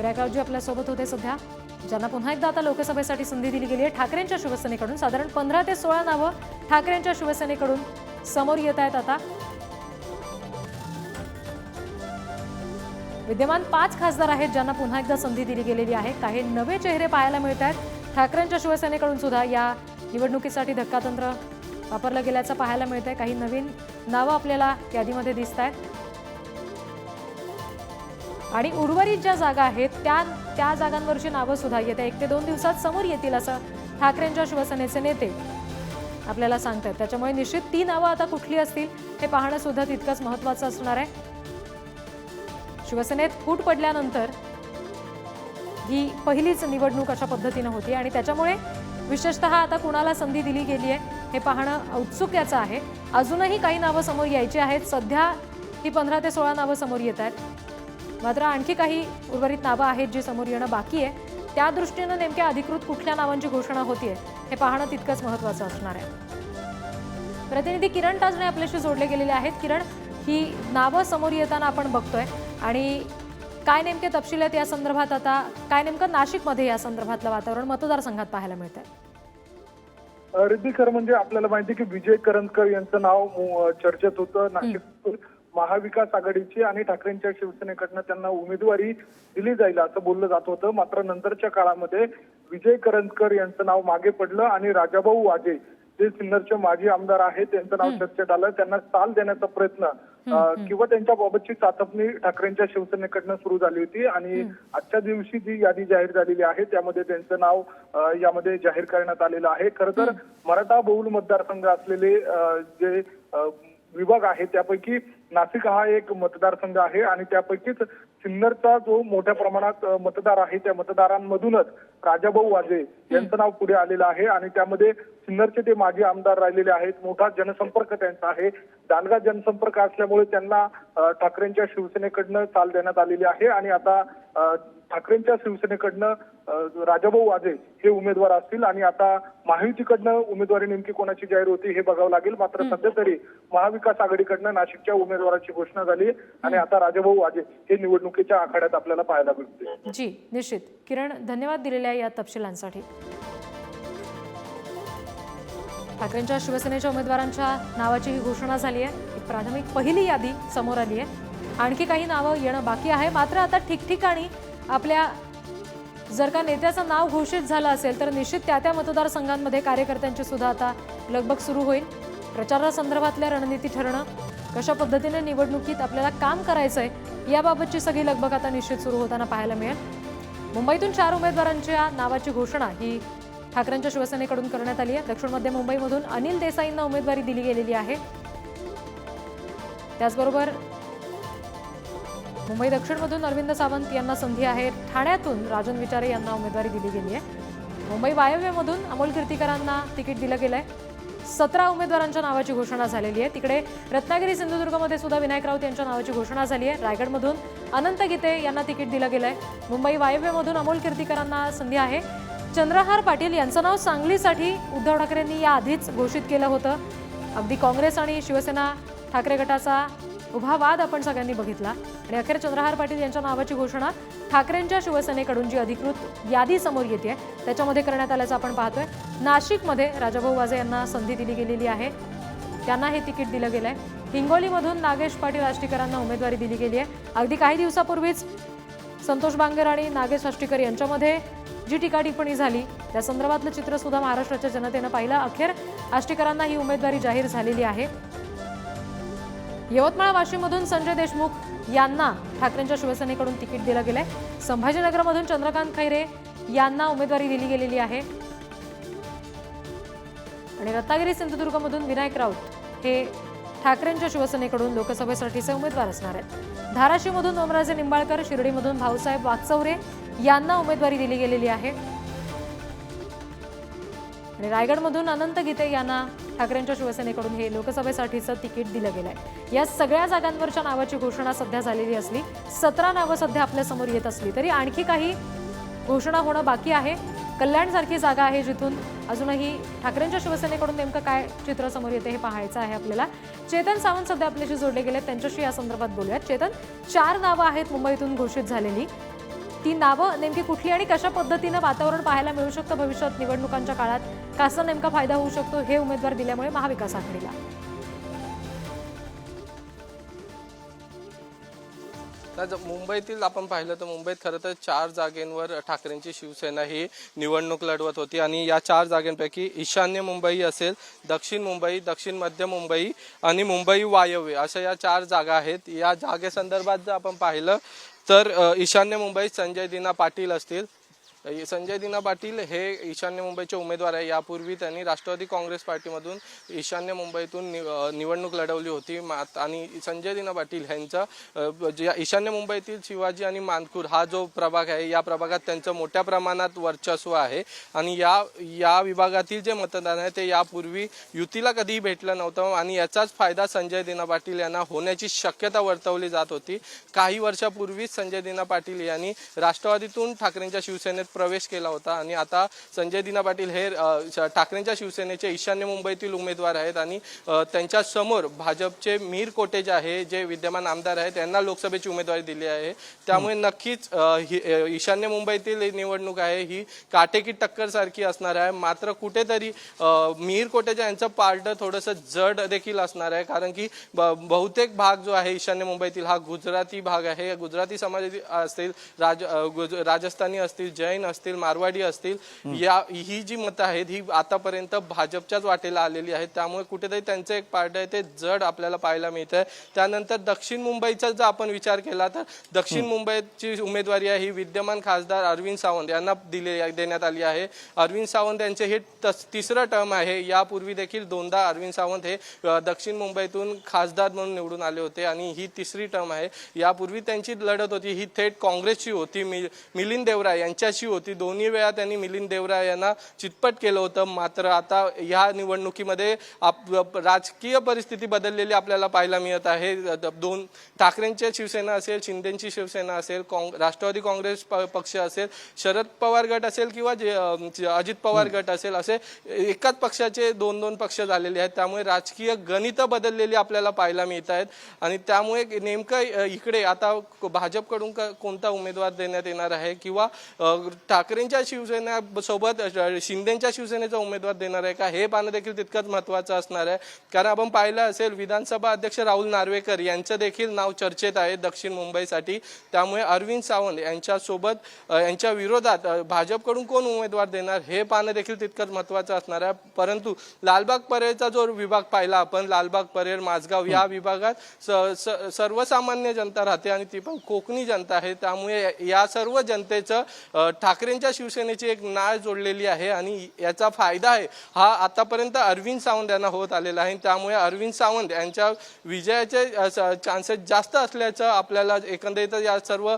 विनायकरावजी आपल्यासोबत होते सध्या ज्यांना पुन्हा एकदा आता लोकसभेसाठी संधी दिली गेली आहे ठाकरेंच्या शिवसेनेकडून. साधारण पंधरा ते सोळा नावं ठाकरेंच्या शिवसेनेकडून समोर येत आहेत आता. विद्यमान पाच खासदार आहेत ज्यांना पुन्हा एकदा संधी दिली गेलेली आहे. काही नवे चेहरे पाहायला मिळत आहेत. ठाकरेंच्या शिवसेनेकडून सुद्धा या निवडणुकीसाठी धक्कातंत्र वापरलं गेल्याचं पाहायला मिळत आहे काही नवीन नावं आपल्याला यादीमध्ये दिसत आहेत आणि उर्वरित ज्या जागा आहेत त्या त्या जागांवरची नावं सुद्धा येत्या. एक ते दोन दिवसात समोर येतील असं ठाकरेंच्या शिवसेनेचे नेते आपल्याला सांगतात. त्याच्यामुळे निश्चित ती नावं आता कुठली असतील हे पाहणं सुद्धा तितकंच महत्त्वाचं असणार आहे. शिवसेनेत फूट पडल्यानंतर ही पहिलीच निवडणूक अशा पद्धतीनं होती आणि त्याच्यामुळे विशेषतः आता कुणाला संधी दिली गेली आहे हे पाहणं औत्सुक्याचं आहे. अजूनही काही नावं समोर यायची आहेत. सध्या ही पंधरा ते सोळा नावं समोर येत आहेत. मात्र आणखी काही उर्वरित नावं आहेत जी समोर येणं बाकी आहे. त्या दृष्टीनं नेमक्या अधिकृत कुठल्या नावांची घोषणा होतीये हे पाहणं तितकंच महत्त्वाचं असणार आहे. प्रतिनिधी किरण ताजणे आपल्याशी जोडले गेलेले आहेत. किरण ही नावं समोर येताना आपण बघतोय आणि काय नेमके तपशील आहेत या संदर्भात आता काय नेमकं नाशिकमध्ये या संदर्भातलं वातावरण मतदारसंघात पाहायला मिळत आहे रिद्धी खरं म्हणजे आपल्याला माहिती की विजय करंजकर यांचं नाव चर्चेत होतं. नाशिक महाविकास आघाडीची आणि ठाकरेंच्या शिवसेनेकडनं त्यांना उमेदवारी दिली जाईल असं बोललं जात होतं. मात्र नंतरच्या काळामध्ये विजय करंजकर यांचं नाव मागे पडलं आणि राजाभाऊ वाजे जे सिन्नरचे माजी आमदार आहेत त्यांचं नाव चर्चेत आलं. त्यांना चाल देण्याचा प्रयत्न किंवा त्यांच्याबाबतची चाचपणी ठाकरेंच्या शिवसेनेकडनं सुरू झाली होती आणि आजच्या दिवशी जी यादी जाहीर झालेली आहे त्यामध्ये त्यांचं नाव यामध्ये जाहीर करण्यात आलेलं आहे. खरं तर मराठा बहुल मतदारसंघ असलेले जे विभाग आहे त्यापैकी नाशिक हा एक मतदारसंघ आहे आणि त्यापैकीच सिन्नरचा जो मोठ्या प्रमाणात मतदार आहे त्या मतदारांमधूनच राजाभाऊ वाजे यांचं नाव पुढे आलेलं आहे आणि त्यामध्ये सिन्नरचे ते माजी आमदार राहिलेले आहेत. मोठा जनसंपर्क त्यांचा आहे. दांडगा जनसंपर्क असल्यामुळे त्यांना ठाकरेंच्या शिवसेनेकडनं चाल देण्यात आलेली आहे आणि आता ठाकरेंच्या शिवसेनेकडनं राजाभाऊ वाजे हे उमेदवार असतील आणि आता महायुतीकडनं उमेदवारी नेमकी कोणाची जाहीर होती हे बघावं लागेल. मात्र सध्या तरी महाविकास आघाडीकडनं नाशिकच्या उमेदवाराची घोषणा झाली आणि आता राजाभाऊ वाजे हे निवडणुकीच्या आखाड्यात आपल्याला पाहायला मिळते जी निश्चित. किरण धन्यवाद दिलेल्या या तपशिलांसाठी. ठाकरेंच्या शिवसेनेच्या उमेदवारांच्या नावाची ही घोषणा झाली आहे. एक प्राथमिक पहिली यादी समोर आली आहे. आणखी काही नावं येणं बाकी आहे. मात्र आता ठिकठिकाणी आपल्या जर का नेत्याचं नाव घोषित झालं असेल तर निश्चित त्या त्या मतदारसंघांमध्ये कार्यकर्त्यांची सुद्धा आता लगबग सुरू होईल. प्रचारासंदर्भातल्या रणनीती ठरणं कशा पद्धतीने निवडणुकीत आपल्याला काम करायचं आहे याबाबतची सगळी लगबग आता निश्चित सुरू होताना पाहायला मिळेल. मुंबईतून चार उमेदवारांच्या नावाची घोषणा ही ठाकरेंच्या शिवसेनेकडून करण्यात आली आहे. दक्षिण मध्य मुंबईमधून अनिल देसाईंना उमेदवारी दिली गेलेली आहे. त्याचबरोबर मुंबई दक्षिणमधून अरविंद सावंत यांना संधी आहे. ठाण्यातून राजन विचारे यांना उमेदवारी दिली गेली आहे. मुंबई वायव्यमधून अमोल कीर्तीकरांना तिकीट दिलं गेलं आहे सतरा उमेदवारांच्या नावाची घोषणा झालेली आहे. तिकडे रत्नागिरी सिंधुदुर्गमध्ये सुद्धा विनायक राऊत यांच्या नावाची घोषणा झाली आहे. रायगडमधून अनंत गीते यांना तिकीट दिलं गेलं आहे मुंबई वायव्यमधून अमोल कीर्तीकरांना संधी आहे. चंद्रहार पाटील यांचं नाव सांगलीसाठी उद्धव ठाकरेंनी याआधीच घोषित केलं होतं. अगदी काँग्रेस आणि शिवसेना ठाकरे गटाचा उभा वाद आपण सगळ्यांनी बघितला. आणि अखेर चंद्रहार पाटील यांच्या नावाची घोषणा ठाकरेंच्या शिवसेनेकडून जी अधिकृत यादी समोर येते त्याच्यामध्ये करण्यात आल्याचं आपण पाहतोय. नाशिकमध्ये राजाभाऊ वाजे यांना संधी दिली गेलेली आहे. त्यांना हे तिकीट दिलं गेलं आहे हिंगोलीमधून नागेश पाटील आष्टीकरांना उमेदवारी दिली गेली आहे. अगदी काही दिवसापूर्वीच संतोष बांगर आणि नागेश आष्टीकर यांच्यामध्ये जी टीका टिप्पणी झाली त्या संदर्भातलं चित्र सुद्धा महाराष्ट्राच्या जनतेनं पाहिलं. अखेर आष्टीकरांना ही उमेदवारी जाहीर झालेली आहे. यवतमाळ वाशिममधून संजय देशमुख यांना ठाकरेंच्या शिवसेनेकडून तिकीट दिलं गेलंय. संभाजीनगरमधून चंद्रकांत खैरे यांना उमेदवारी दिली गेलेली आहे. आणि रत्नागिरी सिंधुदुर्गमधून विनायक राऊत हे ठाकरेंच्या शिवसेनेकडून लोकसभेसाठीचे उमेदवार असणार आहेत. धाराशिवमधून ओमराजे निंबाळकर शिर्डीमधून भाऊसाहेब वागचौरे यांना उमेदवारी दिली गेलेली आहे. आणि रायगडमधून अनंत गीते यांना ठाकरेंच्या शिवसेनेकडून हे लोकसभेसाठीचं तिकीट दिलं गेलं आहे या सगळ्या जागांवरच्या नावाची घोषणा सध्या झालेली असली सतरा नावं सध्या आपल्यासमोर येत असली तरी आणखी काही घोषणा होणं बाकी आहे. कल्याणसारखी जागा आहे जिथून अजूनही ठाकरेंच्या शिवसेनेकडून नेमकं काय चित्र समोर येते हे पाहायचं आहे आपल्याला. चेतन सावंत सध्या आपल्याशी जोडले गेले त्यांच्याशी या संदर्भात बोलूयात. चेतन चार नावं आहेत मुंबईतून घोषित झालेली. ती नावं नेमकी कुठली आणि कशा पद्धतीनं वातावरण पाहायला मिळू शकतं भविष्यात निवडणुकांच्या काळात? कसा नेमका फायदा होऊ शकतो हे उमेदवार दिल्यामुळे महाविकास आघाडीला. तर मुंबईतील आपण पाहिलं तर मुंबईत खरं तर चार जागेंवर ठाकरेंची शिवसेना ही निवडणूक लढवत होती आणि या चार जागेंपैकी ईशान्य मुंबई असेल दक्षिण मुंबई दक्षिण मध्य मुंबई आणि मुंबई वायव्य अशा या चार जागा आहेत. या जागेसंदर्भात जर आपण पाहिलं तर ईशान्य मुंबईत संजय दिना पाटील असतील. संजय दिना पाटील हे ईशान्य मुंबईचे उमेदवार आहे. यापूर्वी त्यांनी राष्ट्रवादी काँग्रेस पार्टीमधून ईशान्य मुंबईतून नि- निवडणूक लढवली होती. मात- आणि संजय दिना पाटील यांचा जे ईशान्य मुंबईतील शिवाजी आणि मानकूर हा जो प्रभाग आहे या प्रभागात त्यांचं मोठ्या प्रमाणात वर्चस्व आहे. आणि या या विभागातील जे मतदान आहे ते यापूर्वी युतीला कधीही भेटलं नव्हतं आणि याचाच फायदा संजय दिना पाटील यांना होण्याची शक्यता वर्तवली जात होती. काही वर्षापूर्वीच संजय दिना पाटील यांनी राष्ट्रवादीतून ठाकरेंच्या शिवसेनेत प्रवेश केला होता आणि आता संजय दिना पाटील हे ठाकरेंच्या शिवसेनेचे ईशान्य मुंबईतील उमेदवार आहेत आणि त्यांच्यासमोर भाजपचे मीर कोटे जे आहे जे विद्यमान आमदार आहेत त्यांना लोकसभेची उमेदवारी दिली आहे. त्यामुळे नक्कीच ही- ईशान्य मुंबईतील निवडणूक आहे ही काटेकी टक्कर सारखी असणार आहे. मात्र कुठेतरी मीर कोटेच्या यांचं पारडं थोडंसं जड देखील असणार आहे कारण की बहुतेक भाग जो आहे ईशान्य मुंबईतील हा गुजराती भाग आहे. गुजराती समाज असतील राज राजस्थानी असतील जैन असतील मारवाडी असतील या ही जी मतं आहेत ही आतापर्यंत भाजपच्याच वाटेला आलेली आहेत. त्यामुळे कुठेतरी त्यांचं एक पारडं आहे ते जड आपल्याला पाहायला मिळत आहे त्यानंतर दक्षिण मुंबईचा जर आपण विचार केला तर दक्षिण मुंबईची उमेदवारी आहे ही विद्यमान खासदार अरविंद सावंत यांना दिले देण्यात आली आहे. अरविंद सावंत यांचे हे तस- तिसरं टर्म आहे. यापूर्वी देखील दोनदा अरविंद सावंत हे दक्षिण मुंबईतून खासदार म्हणून निवडून आले होते आणि ही तिसरी टर्म आहे. यापूर्वी त्यांची लढत होती ही थेट काँग्रेसची होती. मिलिंद देवरा यांच्याशी होती. दोन्ही वेळा त्यांनी मिलिंद देवरा यांना चितपट केलं होतं. मात्र आता या निवडणुकीमध्ये आप राजकीय परिस्थिती बदललेली आपल्याला पाहायला मिळत आहे. दोन ठाकरेंच्या शिवसेना असेल शिंदेची शिवसेना असेल काँग राष्ट्रवादी काँग्रेस प- पक्ष असेल शरद पवार गट असेल किंवा जे अजित पवार गट असेल असे एकाच पक्षाचे दोन दोन पक्ष झालेले आहेत. त्यामुळे राजकीय गणितं बदललेली आपल्याला पाहायला मिळत आहेत. आणि त्यामुळे नेमकं इकडे आता भाजपकडून कोणता उमेदवार देण्यात येणार आहे किंवा ठाकरेंच्या शिवसेना सोबत अं, शिंदेच्या शिवसेनेचा उमेदवार देणार आहे का? हे पाहणं देखील तितकंच महत्वाचं असणार आहे. कारण आपण पाहिलं असेल विधानसभा अध्यक्ष राहुल नार्वेकर यांचं देखील नाव चर्चेत आहे दक्षिण मुंबईसाठी. त्यामुळे अरविंद सावंत यांच्यासोबत यांच्या विरोधात भाजपकडून कोण उमेदवार देणार हे पाहणं देखील तितकंच महत्वाचं असणार आहे. परंतु लालबाग परेरचा जो विभाग पाहिला आपण लालबाग परेर माझगाव या विभागात सर्वसामान्य जनता राहते आणि ती पण कोकणी जनता आहे. त्यामुळे या सर्व जनतेचं ठाकरेंच्या शिवसेनेची एक नाळ जोडलेली आहे आणि याचा फायदा आहे. हा आतापर्यंत अरविंद सावंत यांना होत आलेला आहे. त्यामुळे अरविंद सावंत यांच्या विजयाचे चान्सेस जास्त असल्याचं आपल्याला एकंदरीत या सर्व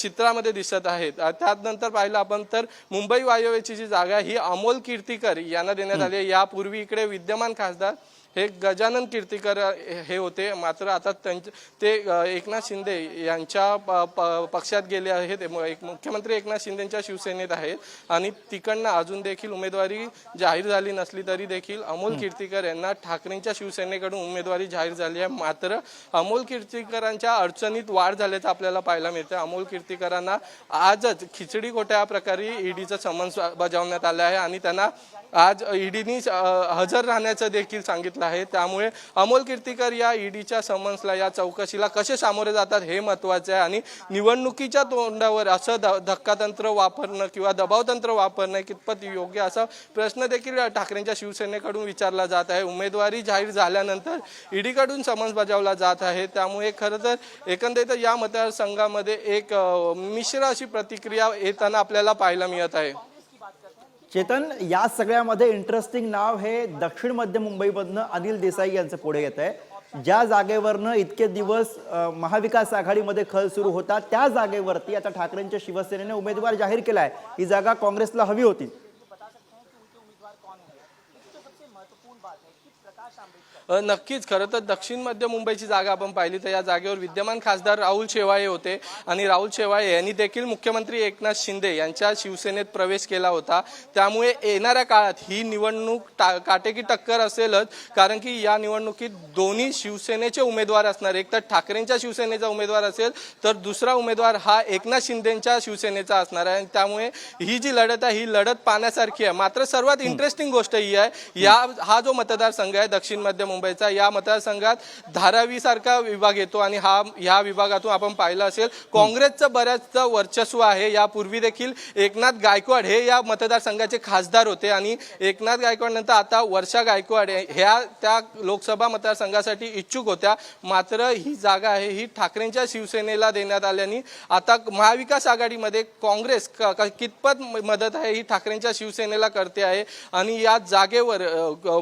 चित्रामध्ये दिसत आहेत. त्यानंतर पाहिलं आपण तर मुंबई वायव्यची जी जागा ही अमोल कीर्तीकर यांना देण्यात आली आहे. यापूर्वी इकडे विद्यमान खासदार हे गजानन कीर्तीकर हे होते. मात्र आता त्यांचे ते एकनाथ शिंदे यांच्या प- प- पक्षात गेले आहेत. एक मुख्यमंत्री एकनाथ शिंदेच्या शिवसेनेत आहेत. आणि तिकडनं अजून देखील उमेदवारी जाहीर झाली नसली तरी देखील अमोल कीर्तीकर यांना ठाकरेंच्या शिवसेनेकडून उमेदवारी जाहीर झाली आहे. मात्र अमोल कीर्तीकरांच्या अडचणीत वाढ झाल्याचं आपल्याला पाहायला मिळतं अमोल कीर्तीकरांना आजच खिचडी खोट्या प्रकारे ईडीचं समन्स बजावण्यात आलं आहे. आणि त्यांना आज ईडीनी हजर राहण्याचं देखील सांगितलं आहे. त्यामुळे अमोल कीर्तीकर या ईडीच्या समन्सला या चौकशीला कसे सामोरे जातात हे महत्त्वाचे आहे. आणि निवडणुकीच्या तोंडावर असं ध धक्कातंत्र वापरणं किंवा दबावतंत्र वापरणं कितपत योग्य असा प्रश्न देखील ठाकरेंच्या शिवसेनेकडून विचारला जात आहे. उमेदवारी जाहीर झाल्यानंतर ईडीकडून समन्स बजावला जात आहे. त्यामुळे खरं तर एकंदरीत या मतदारसंघामध्ये एक मिश्र अशी प्रतिक्रिया येताना आपल्याला पाहायला मिळत आहे. चेतन या सगळ्यामध्ये इंटरेस्टिंग नाव हे दक्षिण मध्य मुंबईमधनं अनिल देसाई यांचं पुढे येत आहे. ज्या जागेवरनं इतके दिवस महाविकास आघाडीमध्ये खल सुरू होता त्या जागेवरती आता ठाकरेंच्या शिवसेनेने उमेदवार जाहीर केलाय. ही जागा काँग्रेसला हवी होती. नक्कीच. खरं तर दक्षिण मध्य मुंबईची जागा आपण पाहिली तर या जागेवर विद्यमान खासदार राहुल शेवाळे होते. आणि राहुल शेवाळे यांनी देखील मुख्यमंत्री एकनाथ शिंदे यांच्या शिवसेनेत प्रवेश केला होता. त्यामुळे येणाऱ्या काळात ही निवडणूक टा काटेकी टक्कर असेलच. कारण की या निवडणुकीत दोन्ही शिवसेनेचे उमेदवार असणार. एक तर ठाकरेंच्या शिवसेनेचा उमेदवार असेल तर दुसरा उमेदवार हा एकनाथ शिंदेच्या शिवसेनेचा असणार आहे. आणि त्यामुळे ही जी लढत आहे ही लढत पाहण्यासारखी आहे. मात्र सर्वात इंटरेस्टिंग गोष्ट ही आहे. या हा जो मतदारसंघ आहे दक्षिण मध्य मुंबईचा या मतदारसंघात धारावी सारखा विभाग येतो आणि हा ह्या विभागातून आपण पाहिलं असेल काँग्रेसचं बऱ्याचदा वर्चस्व आहे. यापूर्वी देखील एकनाथ गायकवाड हे या मतदारसंघाचे खासदार होते आणि एकनाथ गायकवाड नंतर आता वर्षा गायकवाड ह्या त्या लोकसभा मतदारसंघासाठी इच्छुक होत्या. मात्र ही जागा आहे ही ठाकरेंच्या शिवसेनेला देण्यात आल्याने आता महाविकास आघाडीमध्ये काँग्रेस कितपत मदत आहे ही ठाकरेंच्या शिवसेनेला करते आहे. आणि या जागेवर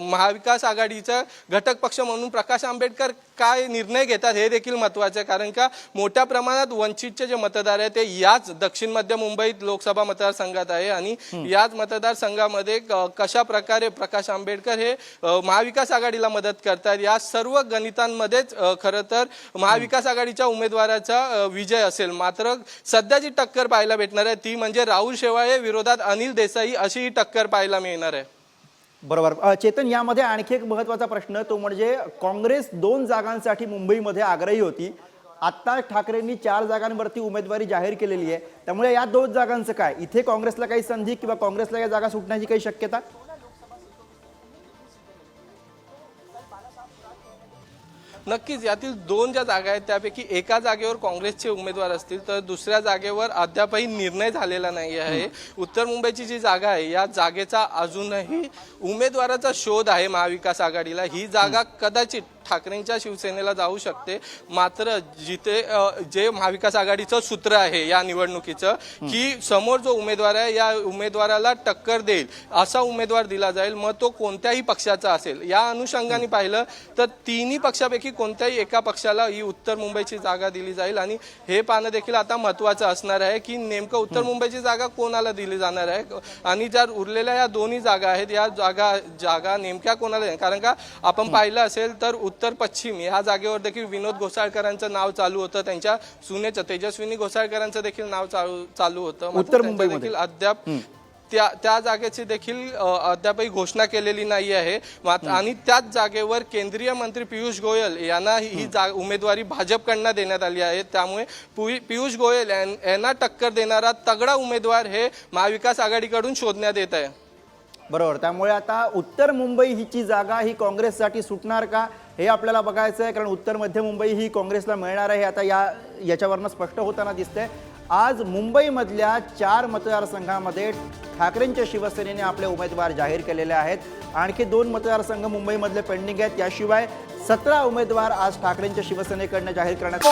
महाविकास आघाडीचा घटक पक्ष म्हणून प्रकाश आंबेडकर काय निर्णय घेतात हे देखील महत्त्वाचे आहे. कारण का मोठ्या प्रमाणात वंचितचे जे मतदार आहेत ते याच दक्षिण मध्य मुंबईत लोकसभा मतदारसंघात आहे आणि याच मतदारसंघामध्ये कशा प्रकारे प्रकाश आंबेडकर हे महाविकास आघाडीला मदत करतात या सर्व गणितांमध्येच खरं तर महाविकास आघाडीच्या उमेदवाराचा विजय असेल. मात्र सध्या जी टक्कर पाहायला भेटणार आहे ती म्हणजे राहुल शेवाळे विरोधात अनिल देसाई अशी ही टक्कर पाहायला मिळणार आहे. बरोबर. चेतन यामध्ये आणखी एक महत्त्वाचा प्रश्न तो म्हणजे काँग्रेस दोन जागांसाठी मुंबईमध्ये आग्रही होती. आत्ता ठाकरेंनी चार जागांवरती उमेदवारी जाहीर केलेली आहे. त्यामुळे या दोन जागांचं काय? इथे काँग्रेसला काही संधी किंवा काँग्रेसला या जागा सुटण्याची काही शक्यता? नक्कीच यातील दोन ज्या जागा आहेत त्यापैकी एका जागेवर काँग्रेसचे उमेदवार असतील तर दुसऱ्या जागेवर अद्यापही निर्णय झालेला नाही आहे. उत्तर मुंबईची जी जागा आहे या जागेचा अजूनही उमेदवाराचा शोध आहे महाविकास आघाडीला. ही जागा कदाचित ठाकरेंच्या शिवसेनेला जाऊ शकते. मात्र जिथे जे महाविकास आघाडीचं सूत्र आहे या निवडणुकीचं की समोर जो उमेदवार आहे या उमेदवाराला टक्कर देईल असा उमेदवार दिला जाईल मग तो कोणत्याही पक्षाचा असेल. या अनुषंगाने पाहिलं तर तिन्ही पक्षापैकी कोणत्याही एका पक्षाला ही उत्तर मुंबईची जागा दिली जाईल. आणि हे पाहणं देखील आता महत्वाचं असणार आहे की नेमकं उत्तर मुंबईची जागा कोणाला दिली जाणार आहे? आणि ज्या उरलेल्या या दोन्ही जागा आहेत या जागा जागा नेमक्या कोणाला? कारण का आपण पाहिलं असेल तर उत्तर पश्चिम या जागेवर देखील विनोद घोसाळकरांचं नाव चालू होतं. त्यांच्या सुनेचं तेजस्विनी घोसाळकरांचं देखील नाव चालू चालू होतं. उत्तर मुंबईमध्ये. देखील अद्याप त्या त्या जागेची देखील अद्यापही घोषणा केलेली नाही आहे. मात्र आणि त्याच जागेवर केंद्रीय मंत्री पियुष गोयल यांना ही जा उमेदवारी भाजपकडनं देण्यात आली आहे. त्यामुळे पियुष गोयल यांना टक्कर देणारा तगडा उमेदवार हे महाविकास आघाडीकडून शोधण्यात येत आहे. बरोबर. त्यामुळे आता उत्तर मुंबई हिची जागा ही काँग्रेससाठी सुटणार का? हे आपल्याला बघायचं आहे कारण उत्तर मध्य मुंबई ही काँग्रेसला मिळणार आहे. हे आता या याच्यावरनं स्पष्ट होताना दिसतंय. आज मुंबईमधल्या चार मतदारसंघामध्ये ठाकरेंच्या शिवसेनेने आपले उमेदवार जाहीर केलेले आहेत. आणखी दोन मतदारसंघ मुंबईमधले पेंडिंग आहेत. याशिवाय सतरा उमेदवार आज ठाकरेंच्या शिवसेनेकडनं जाहीर करण्यात